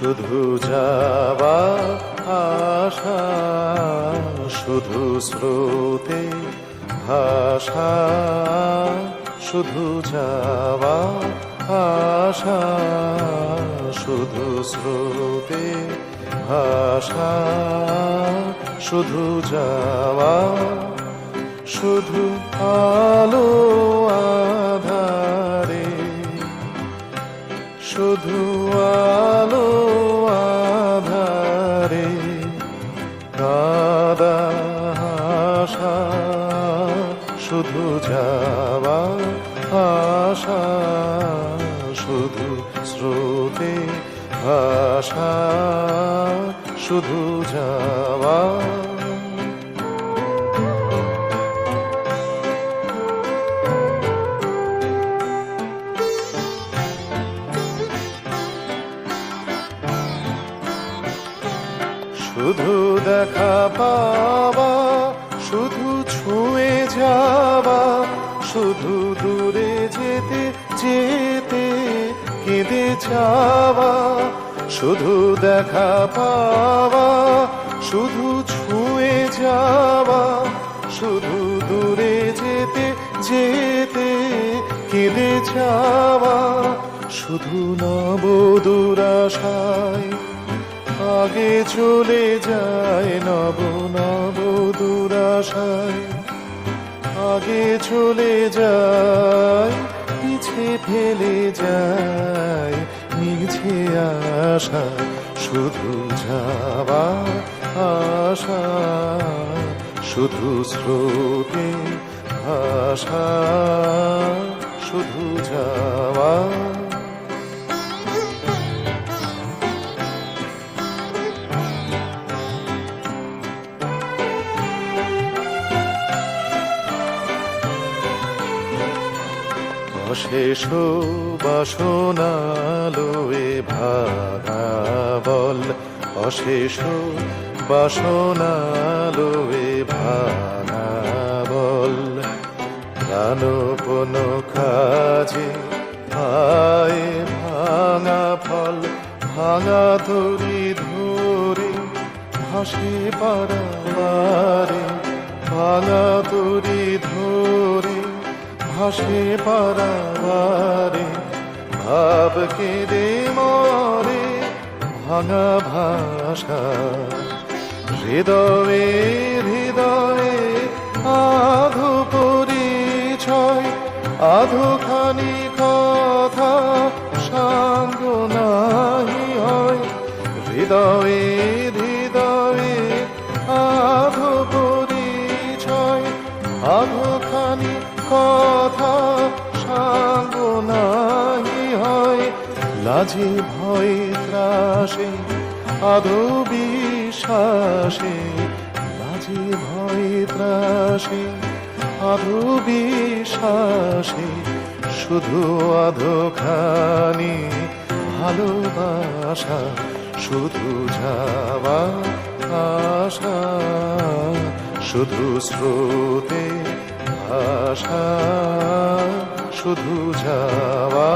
শুধু যাওয়া আশা শুধু স্রোতে ভাষা শুধু যাওয়া আশা শুধু স্রোতে ভাষা শুধু যাওয়া, শুধু আলো শুধু আলো আধারে কাদা আশা শুধু যাওয়া আশা শুধু স্রোতে আশা শুধু যাওয়া শুধু দেখা পাওয়া, শুধু ছুঁয়ে যাওয়া, শুধু দূরে যেতে যেতে কেঁদে যাওয়া, শুধু দেখা পাওয়া, শুধু ছুঁয়ে যাওয়া, শুধু দূরে যেতে যেতে কেঁদে যাওয়া, শুধু নব দুরাশায়। আগে চলে যায় নব নব দুরাশায়। আগে চলে যায়, পিছে ফেলে যায় মিছে আশা, শুধু যাওয়া আশা। শুধু স্রোতে ভাষা, শুধু যাওয়া অশেষ বাসনালোয়ে ভাঙা বল অশেষ বাসনালোয়ে ভাঙা বল প্রাণপন কাজে আয় ভাঙা ফল, ভাঙা ধরি ধরে ভাসে পারাবারে ভাঙা তরি ধরে ভাসে পারাবারে, ভাব কেঁদে মরে ভাঙা ভাষা। হৃদয়ে হৃদয়ে আধো পরিচয় আধোখানি কথা সাঙ্গ নাহি হয়। হৃদয়ে লাজে ভয়ে ত্রাসে আধো বিশ্বাসে লাজে ভয়ে ত্রাসে আধো বিশ্বাসে শুধু আধো আধোখানি ভালোবাসা, শুধু যাওয়া আশা শুধু স্রোতে ভাষা শুধু যাওয়া